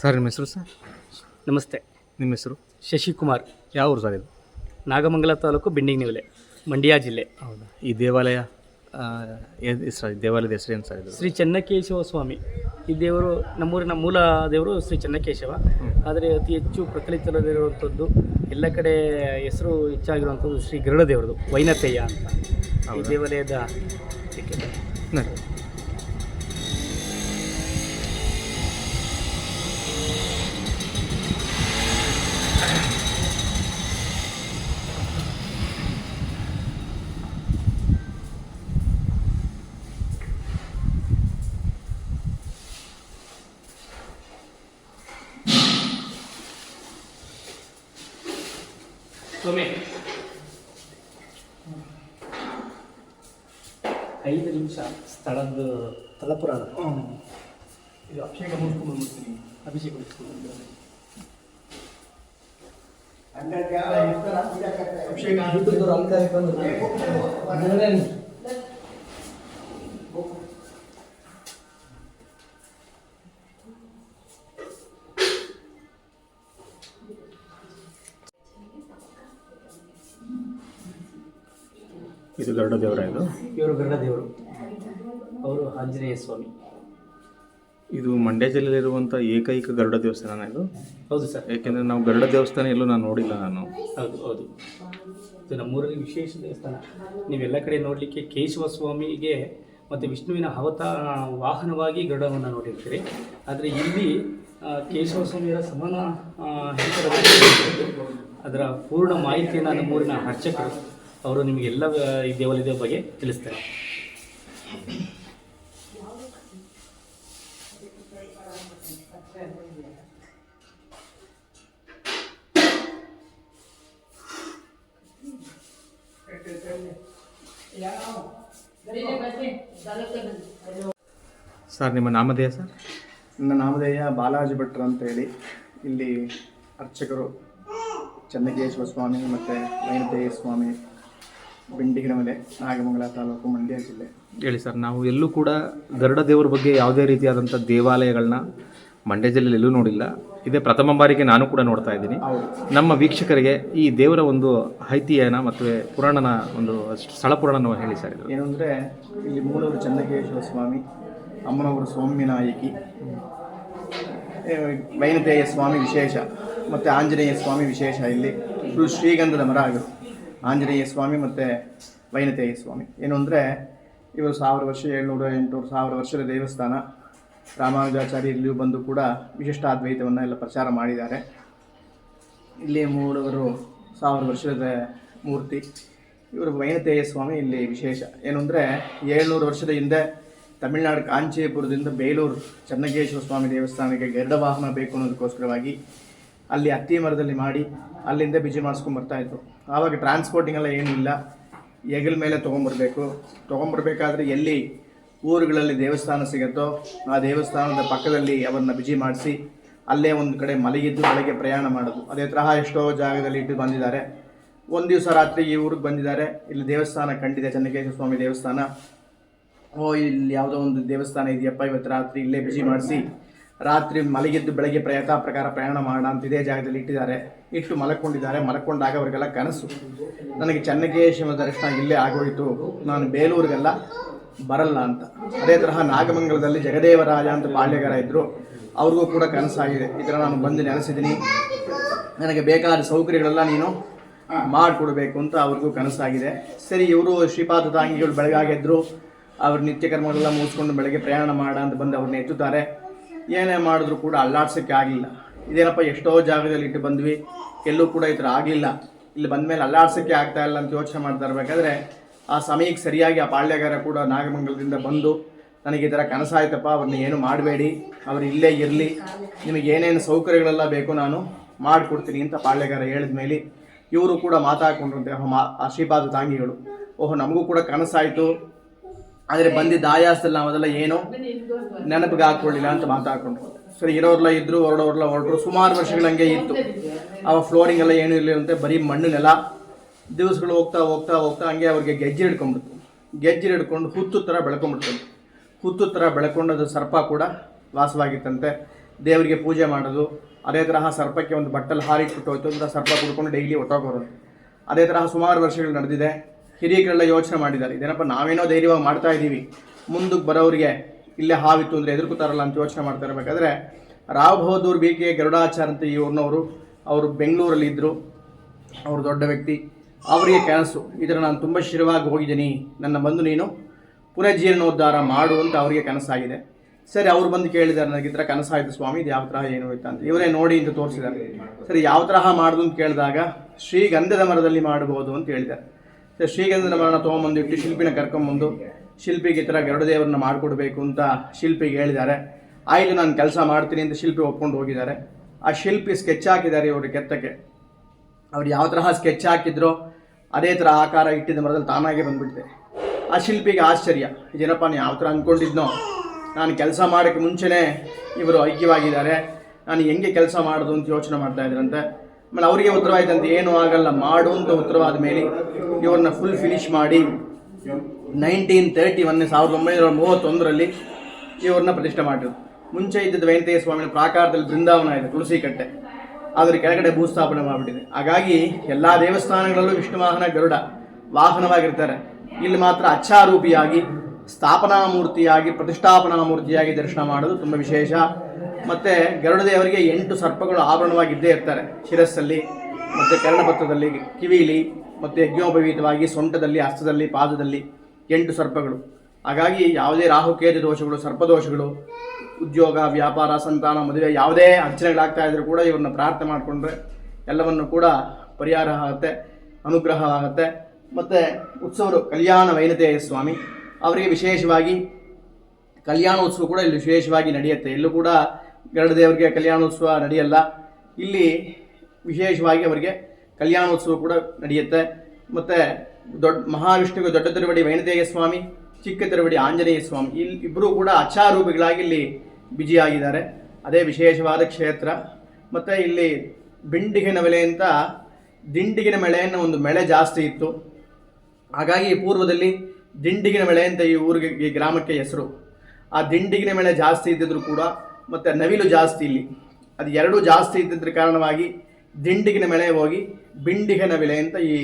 Sir ನಿಮ್ಮ ಹೆಸರು sir? ನಮಸ್ತೆ. ನಿಮ್ಮ ಹೆಸರು? ಶಶಿಕುಮಾರ್. ಯಾವ ಊರು ಸರ್ ಇದು? ನಾಗಮಂಗಲ ತಾಲೂಕು ಬೆಂಡಿಂಗ್ನಿವಲೆ ಮಂಡ್ಯ ಜಿಲ್ಲೆ. ಹೌದಾ? ಈ ದೇವಾಲಯ ಆ, ಏನ್ ಸರ್ ದೇವಾಲಯದ ಹೆಸರು ಏನು ಸರ್ ಇದು? ಶ್ರೀ ಚೆನ್ನಕೇಶವ ಸ್ವಾಮಿ. ಈ ದೇವರು ನಮ್ಮೂರಿನ ಮೂಲ ದೇವರು ಶ್ರೀ ಚೆನ್ನಕೇಶವ. ಆದರೆ ಅತಿ ಹೆಚ್ಚು ಪ್ರಚಲಿತದಲ್ಲಿರುವಂಥದ್ದು ಎಲ್ಲ ಕಡೆ ಹೆಸರು ಹೆಚ್ಚಾಗಿರುವಂಥದ್ದು ಶ್ರೀ ಗರುಡ ದೇವರದು ವೈನತೆಯ ಅಂತ. ಈ ದೇವಾಲಯದ ಇದಕ್ಕೆ. ನೋಡಿ ಐದು ನಿಮಿಷ. ಸ್ಥಳದ್ದು ತಲಪುರ ಇದು ಅಭಿಷೇಕ ಮುಗಿಸ್ಕೊಂಡು ಬರ್ತೀನಿ ಅಭಿಷೇಕ ಮುಗಿಸ್ಕೊಂಡು ಇದು ಗರುಡ ದೇವರ ಇದು? ಇವರು ಗರುಡ ದೇವರು. ಅವರು ಆಂಜನೇಯ ಸ್ವಾಮಿ. ಇದು ಮಂಡ್ಯ ಜಿಲ್ಲೆಯಲ್ಲಿರುವಂಥ ಏಕೈಕ ಗರುಡ ದೇವಸ್ಥಾನ ಇದು? ಹೌದು ಸರ್. ಯಾಕೆಂದರೆ ನಾವು ಗರುಡ ದೇವಸ್ಥಾನ ಎಲ್ಲೂ ನಾನು ನೋಡಿಲ್ಲ ನಾನು. ಹೌದು ಹೌದು. ಇದು ನಮ್ಮೂರಲ್ಲಿ ವಿಶೇಷ ದೇವಸ್ಥಾನ. ನೀವೆಲ್ಲ ಕಡೆ ನೋಡಲಿಕ್ಕೆ ಕೇಶವ ಸ್ವಾಮಿಗೆ ಮತ್ತು ವಿಷ್ಣುವಿನ ಅವತಾರ ವಾಹನವಾಗಿ ಗರುಡವನ್ನು ನೋಡಿರ್ತೀರಿ. ಆದರೆ ಇಲ್ಲಿ ಆ, ಕೇಶವ ಸ್ವಾಮಿಯರ ಸಮಾನ ಆ, ಅದರ ಪೂರ್ಣ ಮಾಹಿತಿಯನ್ನು ನಮ್ಮೂರಿನ ಅರ್ಚಕರು ಅವರು ನಿಮಗೆಲ್ಲ ಎಲ್ಲ ಈ ದೇವಾಲಯದ ಬಗ್ಗೆ ತಿಳಿಸ್ತಾರೆ. ಸರ್ ನಿಮ್ಮ ನಾಮಧೇಯ ಸರ್? ನನ್ನ ನಾಮಧೇಯ ಬಾಲಾಜಿ ಭಟ್ರು ಅಂತೇಳಿ ಇಲ್ಲಿ ಅರ್ಚಕರು ಚನ್ನಕೇಶ್ವರ ಸ್ವಾಮಿ ಮತ್ತು ವೈನತೇಯ ಸ್ವಾಮಿ ಬಿಂಡಿಗಿನಮಲೆ ನಾಗಮಂಗಲ ತಾಲೂಕು ಮಂಡ್ಯ ಜಿಲ್ಲೆ. ಹೇಳಿ ಸರ್ ನಾವು ಎಲ್ಲೂ ಕೂಡ ಗರುಡ ದೇವರ ಬಗ್ಗೆ ಯಾವುದೇ ರೀತಿಯಾದಂಥ ದೇವಾಲಯಗಳನ್ನ ಮಂಡ್ಯ ಜಿಲ್ಲೆಯಲ್ಲಿ ಎಲ್ಲೂ ನೋಡಿಲ್ಲ. ಇದೇ ಪ್ರಥಮ ಬಾರಿಗೆ ನಾನು ಕೂಡ ನೋಡ್ತಾ ಇದ್ದೀನಿ. ನಮ್ಮ ವೀಕ್ಷಕರಿಗೆ ಈ ದೇವರ ಒಂದು ಐತಿಹ್ಯನ ಮತ್ತು ಪುರಾಣನ ಒಂದು ಸ್ಥಳ ಪುರಾಣನ ಹೇಳಿ ಸರ್ ಇದು. ಏನು ಅಂದರೆ ಇಲ್ಲಿ ಮೂಲವರು ಚನ್ನಕೇಶ್ವರ ಸ್ವಾಮಿ ಅಮ್ಮನವರು ಸೌಮ್ಯನಾಯಕಿ ನಾಯಕಿ ವೈನತೇಯ ಸ್ವಾಮಿ ವಿಶೇಷ ಮತ್ತು ಆಂಜನೇಯ ಸ್ವಾಮಿ ವಿಶೇಷ ಇಲ್ಲಿ. ಫುಲ್ ಶ್ರೀಗಂಧದ ಮರ ಆಗಿರು ಆಂಜನೇಯ ಸ್ವಾಮಿ ಮತ್ತು ವೈನತೇಯ ಸ್ವಾಮಿ. ಏನು ಅಂದರೆ, ಇವರು ಸಾವಿರ ವರ್ಷ, ಏಳ್ನೂರ ಎಂಟುನೂರು ಸಾವಿರ ವರ್ಷದ ದೇವಸ್ಥಾನ. ರಾಮಾನುಜಾಚಾರ್ಯ ಇಲ್ಲಿಯೂ ಬಂದು ಕೂಡ ವಿಶಿಷ್ಟ ಅದ್ವೈತವನ್ನು ಎಲ್ಲ ಪ್ರಚಾರ ಮಾಡಿದ್ದಾರೆ. ಇಲ್ಲಿ ಮೂರವರು ಸಾವಿರ ವರ್ಷದ ಮೂರ್ತಿ. ಇವರು ವೈನತೇಯ ಸ್ವಾಮಿ, ಇಲ್ಲಿ ವಿಶೇಷ. ಏನು ಅಂದರೆ, ಏಳ್ನೂರು ವರ್ಷದ ಹಿಂದೆ ತಮಿಳುನಾಡು ಕಾಂಚೀಪುರದಿಂದ ಬೇಲೂರು ಚನ್ನಕೇಶ್ವರ ಸ್ವಾಮಿ ದೇವಸ್ಥಾನಕ್ಕೆ ಗರುಡ ವಾಹನ ಬೇಕು ಅನ್ನೋದಕ್ಕೋಸ್ಕರವಾಗಿ ಅಲ್ಲಿ ಹತ್ತಿ ಮರದಲ್ಲಿ ಮಾಡಿ ಅಲ್ಲಿಂದ ಬಿಜಿ ಮಾಡಿಸ್ಕೊಂಡು ಬರ್ತಾಯಿದ್ರು ಆವಾಗ ಟ್ರಾನ್ಸ್ಪೋರ್ಟಿಂಗ್ ಎಲ್ಲ ಏನಿಲ್ಲ ಹೆಗಲ ಮೇಲೆ ತೊಗೊಂಬರ್ಬೇಕು. ತೊಗೊಂಬರ್ಬೇಕಾದ್ರೆ ಎಲ್ಲಿ ಊರುಗಳಲ್ಲಿ ದೇವಸ್ಥಾನ ಸಿಗುತ್ತೋ ಆ ದೇವಸ್ಥಾನದ ಪಕ್ಕದಲ್ಲಿ ಅವರನ್ನ ಬಿಜಿ ಮಾಡಿಸಿ ಅಲ್ಲೇ ಒಂದು ಕಡೆ ಮಲಗಿದ್ದು ಬೆಳಗ್ಗೆ ಪ್ರಯಾಣ ಮಾಡೋದು. ಅದೇ ತರಹ ಎಷ್ಟೋ ಜಾಗದಲ್ಲಿ ಇಟ್ಟು ಬಂದಿದ್ದಾರೆ. ಒಂದು ದಿವಸ ರಾತ್ರಿ ಈ ಊರಿಗೆ ಬಂದಿದ್ದಾರೆ. ಇಲ್ಲಿ ದೇವಸ್ಥಾನ ಕಂಡಿದೆ ಚನ್ನಕೇಶ್ವರ ಸ್ವಾಮಿ ದೇವಸ್ಥಾನ. ಓ, ಇಲ್ಲಿ ಯಾವುದೋ ಒಂದು ದೇವಸ್ಥಾನ ಇದೆಯಪ್ಪ ಇವತ್ತು ರಾತ್ರಿ ಇಲ್ಲೇ ಬಿಜಿ ಮಾಡಿಸಿ ರಾತ್ರಿ ಮಲಗಿದ್ದು ಬೆಳಗ್ಗೆ ಪ್ರಯತ್ನ ಪ್ರಕಾರ ಪ್ರಯಾಣ ಮಾಡೋಣ ಅಂತ ಇದೇ ಜಾಗದಲ್ಲಿ ಇಟ್ಟಿದ್ದಾರೆ. ಇಟ್ಟು ಮಲಕೊಂಡಿದ್ದಾರೆ. ಮಲಕೊಂಡಾಗ ಅವರಿಗೆಲ್ಲ ಕನಸು. ನನಗೆ ಚನ್ನಕೇಶವ ದರ್ಶನ ಇಲ್ಲೇ ಆಗೋಯಿತು. ನಾನು ಬೇಲೂರಿಗೆಲ್ಲ ಬರಲ್ಲ ಅಂತ. ಅದೇ ತರಹ ನಾಗಮಂಗಲದಲ್ಲಿ ಜಗದೇವರಾಜ ಅಂತ ಬಾಲ್ಯಗಾರ ಇದ್ದರು ಅವ್ರಿಗೂ ಕೂಡ ಕನಸಾಗಿದೆ. ಈ ಥರ ನಾನು ಬಂದು ನೆನೆಸಿದ್ದೀನಿ ನನಗೆ ಬೇಕಾದ ಸೌಕರ್ಯಗಳೆಲ್ಲ ನೀನು ಮಾಡಿಕೊಡ್ಬೇಕು ಅಂತ ಅವ್ರಿಗೂ ಕನಸಾಗಿದೆ. ಸರಿ, ಇವರು ಶ್ರೀಪಾದ ತಾಂಗಿಗಳು ಬೆಳಗಾಗೆದ್ರು ಅವ್ರ ನಿತ್ಯ ಕರ್ಮಗಳೆಲ್ಲ ಮುಗಿಸ್ಕೊಂಡು ಬೆಳಗ್ಗೆ ಪ್ರಯಾಣ ಮಾಡ ಅಂತ ಬಂದು ಅವ್ರನ್ನ ಎತ್ತುತ್ತಾರೆ. ಏನೇ ಮಾಡಿದ್ರು ಕೂಡ ಅಲ್ಲಾಡ್ಸೋಕ್ಕೆ ಆಗಲಿಲ್ಲ. ಇದೇನಪ್ಪ, ಎಷ್ಟೋ ಜಾಗದಲ್ಲಿ ಇಟ್ಟು ಬಂದ್ವಿ. ಎಲ್ಲೂ ಕೂಡ ಈ ಥರ ಆಗಲಿಲ್ಲ. ಇಲ್ಲಿ ಬಂದಮೇಲೆ ಅಲ್ಲಾಡ್ಸೋಕ್ಕೆ ಆಗ್ತಾ ಇಲ್ಲ ಅಂತ ಯೋಚನೆ ಮಾಡ್ತಾ ಇರಬೇಕಾದ್ರೆ, ಆ ಸಮಯಕ್ಕೆ ಸರಿಯಾಗಿ ಆ ಪಾಳ್ಯಗಾರ ಕೂಡ ನಾಗಮಂಗಲದಿಂದ ಬಂದು, ನನಗೆ ಈ ಥರ ಕನಸಾಯ್ತಪ್ಪ ಅವ್ರನ್ನ ಏನು ಮಾಡಬೇಡಿ. ಅವ್ರು ಇಲ್ಲೇ ಇರಲಿ. ನಿಮಗೆ ಏನೇನು ಸೌಕರ್ಯಗಳೆಲ್ಲ ಬೇಕು ನಾನು ಮಾಡಿಕೊಡ್ತೀನಿ, ಅಂತ ಪಾಳ್ಯಗಾರ ಹೇಳಿದ ಮೇಲೆ ಇವರು ಕೂಡ ಮಾತಾಡ್ಕೊಂಡ್ರಂತೆ ಆ ಶ್ರೀಪಾದ ತಾಂಗಿಗಳು. ಓಹೋ, ನಮಗೂ ಕೂಡ ಕನಸಾಯಿತು. ಆದರೆ ಬಂದಿದ್ದ ಆಯಾಸದಲ್ಲಿ ನಾವದೆಲ್ಲ ಏನು ನೆನಪಿಗೆ ಹಾಕೊಳ್ಳಿಲ್ಲ ಅಂತ ಮಾತಾಡ್ಕೊಂಡ್ರು ಸರಿ ಇರೋರ್ಲ ಇದ್ರು ಹೊರಡೋರ್ಲ ಹೊರಟರು. ಸುಮಾರು ವರ್ಷಗಳ ಹಂಗೆ ಇತ್ತು. ಅವ ಫ್ಲೋರಿಂಗ್ ಎಲ್ಲ ಏನೂ ಇರಲಿಲ್ಲಂತೆ ಬರೀ ಮಣ್ಣು ನೆಲ. ದಿವಸಗಳು ಹೋಗ್ತಾ ಹೋಗ್ತಾ ಹೋಗ್ತಾ ಹಂಗೆ ಅವ್ರಿಗೆ ಗೆಜ್ಜೆ ಹಿಡ್ಕೊಂಡ್ಬಿಡ್ತು. ಗೆಜ್ಜೆ ಹಿಡ್ಕೊಂಡು ಹುತ್ತು ಥರ ಬೆಳ್ಕೊಂಡ್ಬಿಡ್ತು. ಹುತ್ತು ಥರ ಬೆಳ್ಕೊಂಡು ಅದು ಸರ್ಪ ಕೂಡ ವಾಸವಾಗಿತ್ತಂತೆ. ದೇವರಿಗೆ ಪೂಜೆ ಮಾಡೋದು. ಅದೇ ತರಹ ಸರ್ಪಕ್ಕೆ ಒಂದು ಬಟ್ಟಲು ಹಾರಿಟ್ಬಿಟ್ಟು ಹೋಯ್ತು ಅಂತ ಸರ್ಪ ಕುಡ್ಕೊಂಡು ಡೈಲಿ ಹೊಟ್ಟೋಗೋರು ಅದೇ ತರಹ ಸುಮಾರು ವರ್ಷಗಳು ನಡೆದಿದೆ. ಹಿರಿಯರೆಲ್ಲ ಯೋಚನೆ ಮಾಡಿದ್ದಾರೆ. ಇದೇನಪ್ಪ, ನಾವೇನೋ ಧೈರ್ಯವಾಗಿ ಮಾಡ್ತಾ ಇದ್ದೀವಿ ಮುಂದಕ್ಕೆ ಬರೋರಿಗೆ ಇಲ್ಲೇ ಹಾವಿತ್ತು ಅಂದರೆ ಎದುರ್ಕೋತಾರಲ್ಲ ಅಂತ ಯೋಚನೆ ಮಾಡ್ತಾ ಇರಬೇಕಾದ್ರೆ, ರಾವ್ ಬಹದ್ದೂರ್ ಬಿ ಕೆ ಗರುಡಾಚಾರ್ ಅಂತ ಇವ್ರನ್ನವರು ಅವರು ಬೆಂಗಳೂರಲ್ಲಿ ಇದ್ದರು ಅವರು ದೊಡ್ಡ ವ್ಯಕ್ತಿ. ಅವರಿಗೆ ಕನಸು. ಇದರ ನಾನು ತುಂಬ ಶಿರವಾಗಿ ಹೋಗಿದ್ದೀನಿ. ನನ್ನ ಬಂದು ನೀನು ಪುನರ್ಜೀರ್ಣೋದ್ಧಾರ ಮಾಡು ಅಂತ ಅವರಿಗೆ ಕನಸಾಗಿದೆ. ಸರಿ, ಅವ್ರು ಬಂದು ಕೇಳಿದ್ದಾರೆ, ನನಗೆ ಈ ಥರ ಕನಸಾಯಿತು ಸ್ವಾಮಿ, ಇದು ಯಾವ ತರಹ ಏನು ಹೋಯ್ತು ಅಂತ. ಇವರೇ ನೋಡಿ ಅಂತ ತೋರಿಸಿದ್ದಾರೆ. ಸರಿ, ಯಾವ ತರಹ ಮಾಡೋದು ಅಂತ ಕೇಳಿದಾಗ ಶ್ರೀಗಂಧದ ಮರದಲ್ಲಿ ಮಾಡಬಹುದು ಅಂತ ಹೇಳಿದ್ದಾರೆ. ಶ್ರೀಗಂಧದ ಮರಣ ತೊಗೊಂಬಂದು ಇಟ್ಟು ಶಿಲ್ಪಿನ ಕರ್ಕೊಂಬಂದು ಶಿಲ್ಪಿಗೆ ಈ ಥರ ಗರುಡದೇವರನ್ನ ಮಾಡಿಕೊಡ್ಬೇಕು ಅಂತ ಶಿಲ್ಪಿಗೆ ಹೇಳಿದ್ದಾರೆ. ಆಯಿತು ನಾನು ಕೆಲಸ ಮಾಡ್ತೀನಿ ಅಂತ ಶಿಲ್ಪಿ ಒಪ್ಕೊಂಡು ಹೋಗಿದ್ದಾರೆ. ಆ ಶಿಲ್ಪಿ ಸ್ಕೆಚ್ ಹಾಕಿದ್ದಾರೆ ಇವರು ಕೆತ್ತಕ್ಕೆ. ಅವ್ರು ಯಾವ ತರಹ ಸ್ಕೆಚ್ ಹಾಕಿದ್ರೋ ಅದೇ ಥರ ಆಕಾರ ಇಟ್ಟಿದ್ದ ಮರದಲ್ಲಿ ತಾನಾಗೆ ಬಂದ್ಬಿಟ್ಟಿದೆ. ಆ ಶಿಲ್ಪಿಗೆ ಆಶ್ಚರ್ಯ. ಇದೇನಪ್ಪ ನಾನು ಯಾವ ಥರ ಅಂದ್ಕೊಂಡಿದ್ನೋ ನಾನು ಕೆಲಸ ಮಾಡೋಕ್ಕೆ ಮುಂಚೆನೇ ಇವರು ಐಕ್ಯವಾಗಿದ್ದಾರೆ. ನಾನು ಹೆಂಗೆ ಕೆಲಸ ಮಾಡೋದು ಅಂತ ಯೋಚನೆ ಮಾಡ್ತಾ ಇದ್ರಂತೆ. ಆಮೇಲೆ ಅವರಿಗೆ ಉತ್ತರವಾಯ್ತಂತೆ, ಏನು ಆಗಲ್ಲ, ಮಾಡು ಅಂತ ಉತ್ತರವಾದ ಮೇಲೆ ಇವ್ರನ್ನ ಫುಲ್ ಫಿನಿಶ್ ಮಾಡಿ ನೈನ್ಟೀನ್ ತರ್ಟಿ ಒನ್ ಸಾವಿರದ ಒಂಬೈನೂರ ಮೂವತ್ತೊಂದರಲ್ಲಿ ಇವ್ರನ್ನ ಪ್ರತಿಷ್ಠೆ ಮಾಡಿದ್ರು. ಮುಂಚೆ ಇದ್ದಿದ್ದ ವೆಂಕಟೇಶ್ವರ ಸ್ವಾಮಿನ ಪ್ರಾಕಾರದಲ್ಲಿ ಬೃಂದಾವನ ಇದೆ ತುಳಸಿ ಕಟ್ಟೆ ಅದರ ಕೆಳಗಡೆ ಭೂಸ್ಥಾಪನೆ ಮಾಡಿಬಿಟ್ಟಿದೆ. ಹಾಗಾಗಿ ಎಲ್ಲ ದೇವಸ್ಥಾನಗಳಲ್ಲೂ ವಿಷ್ಣು ವಾಹನ ಗರುಡ ವಾಹನವಾಗಿರ್ತಾರೆ. ಇಲ್ಲಿ ಮಾತ್ರ ಅಚ್ಚಾರೂಪಿಯಾಗಿ ಸ್ಥಾಪನಾ ಮೂರ್ತಿಯಾಗಿ ಪ್ರತಿಷ್ಠಾಪನಾ ಮೂರ್ತಿಯಾಗಿ ದರ್ಶನ ಮಾಡೋದು ತುಂಬ ವಿಶೇಷ. ಮತ್ತು ಗರುಡದೇವರಿಗೆ ಎಂಟು ಸರ್ಪಗಳು ಆಭರಣವಾಗಿದ್ದೇ ಇರ್ತಾರೆ. ಶಿರಸ್ಸಲ್ಲಿ, ಮತ್ತು ಕರ್ಣಪತ್ರದಲ್ಲಿ, ಕಿವಿಲಿ, ಮತ್ತು ಯಜ್ಞೋಪವೀತವಾಗಿ ಸೊಂಟದಲ್ಲಿ ಹಸ್ತದಲ್ಲಿ ಪಾದದಲ್ಲಿ ಎಂಟು ಸರ್ಪಗಳು. ಹಾಗಾಗಿ ಯಾವುದೇ ರಾಹುಕೇತು ದೋಷಗಳು ಸರ್ಪದೋಷಗಳು ಉದ್ಯೋಗ, ವ್ಯಾಪಾರ, ಸಂತಾನ, ಮದುವೆ, ಯಾವುದೇ ಅರ್ಚನೆಗಳಾಗ್ತಾ ಇದ್ರೂ ಕೂಡ ಇವ್ರನ್ನ ಪ್ರಾರ್ಥನೆ ಮಾಡಿಕೊಂಡ್ರೆ ಎಲ್ಲವನ್ನು ಕೂಡ ಪರಿಹಾರ ಆಗುತ್ತೆ, ಅನುಗ್ರಹ ಆಗುತ್ತೆ. ಮತ್ತು ಉತ್ಸವರು ಕಲ್ಯಾಣ ವೈನತೆಯ ಸ್ವಾಮಿ, ಅವರಿಗೆ ವಿಶೇಷವಾಗಿ ಕಲ್ಯಾಣೋತ್ಸವ ಕೂಡ ಇಲ್ಲಿ ವಿಶೇಷವಾಗಿ ನಡೆಯುತ್ತೆ. ಎಲ್ಲೂ ಕೂಡ ಗರುಡ ದೇವರಿಗೆ ಕಲ್ಯಾಣೋತ್ಸವ ನಡೆಯಲ್ಲ. ಇಲ್ಲಿ ವಿಶೇಷವಾಗಿ ಅವರಿಗೆ ಕಲ್ಯಾಣೋತ್ಸವ ಕೂಡ ನಡೆಯುತ್ತೆ. ಮತ್ತು ದೊಡ್ಡ ಮಹಾವಿಷ್ಣುವಿಗೆ ದೊಡ್ಡ ತಿರುವಡಿ ವೈಣದೇಯ ಸ್ವಾಮಿ, ಚಿಕ್ಕ ತಿರುವಡಿ ಆಂಜನೇಯ ಸ್ವಾಮಿ, ಇಲ್ಲಿ ಇಬ್ಬರೂ ಕೂಡ ಅಚಾರೂಪಿಗಳಾಗಿ ಇಲ್ಲಿ ಬಿಜಿಯಾಗಿದ್ದಾರೆ. ಅದೇ ವಿಶೇಷವಾದ ಕ್ಷೇತ್ರ. ಮತ್ತು ಇಲ್ಲಿ ಬಿಂಡಿಗಿನ ಬೆಲೆ ಅಂತ, ದಿಂಡಿಗಿನ ಮಳೆ ಅನ್ನೋ ಒಂದು ಮಳೆ ಜಾಸ್ತಿ ಇತ್ತು. ಹಾಗಾಗಿ ಪೂರ್ವದಲ್ಲಿ ದಿಂಡಿಗಿನ ಮಳೆ ಅಂತ ಈ ಊರಿಗೆ, ಈ ಗ್ರಾಮಕ್ಕೆ ಹೆಸರು. ಆ ದಿಂಡಿಗಿನ ಮಳೆ ಜಾಸ್ತಿ ಇದ್ದಿದ್ರು ಕೂಡ ಮತ್ತು ನವಿಲು ಜಾಸ್ತಿ ಇಲ್ಲಿ ಅದು ಎರಡೂ ಜಾಸ್ತಿ ಇದ್ದಿದ್ರ ಕಾರಣವಾಗಿ ದಿಂಡಿಗಿನ ಮಳೆ ಹೋಗಿ ಬಿಂಡಿಗ ನವಿಲೆ ಅಂತ ಈ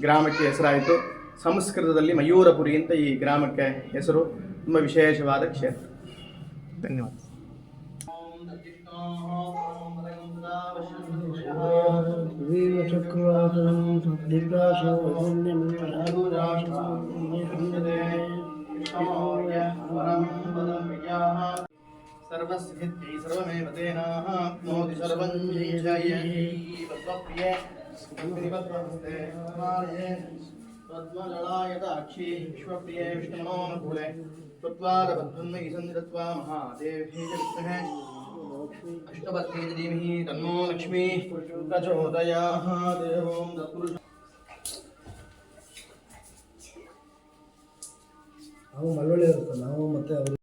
ಗ್ರಾಮಕ್ಕೆ ಹೆಸರಾಯಿತು ಸಂಸ್ಕೃತದಲ್ಲಿ ಮಯೂರಪುರಿ ಅಂತ ಈ ಗ್ರಾಮಕ್ಕೆ ಹೆಸರು ತುಂಬ ವಿಶೇಷವಾದ ಕ್ಷೇತ್ರ ಧನ್ಯವಾದ सर्वसिद्धिः सर्वमेव तेनाप्नोति सर्वं जयप्रिये श्रीपद्महस्ते समालये पद्मजलायताक्षी विश्वप्रिये विष्णुमनोनुकूले त्वत्वादबद्धन्मयि सन्निधत्वा महादेवी विद्महे अष्टपत्नी धीमहि तन्नो लक्ष्मी प्रचोदयात् देवों तत्पुरुष ನಾವು ಮಳವಳ್ಳಿ ಇರುತ್ತೆ ನಾವು ಮತ್ತೆ ಅವರು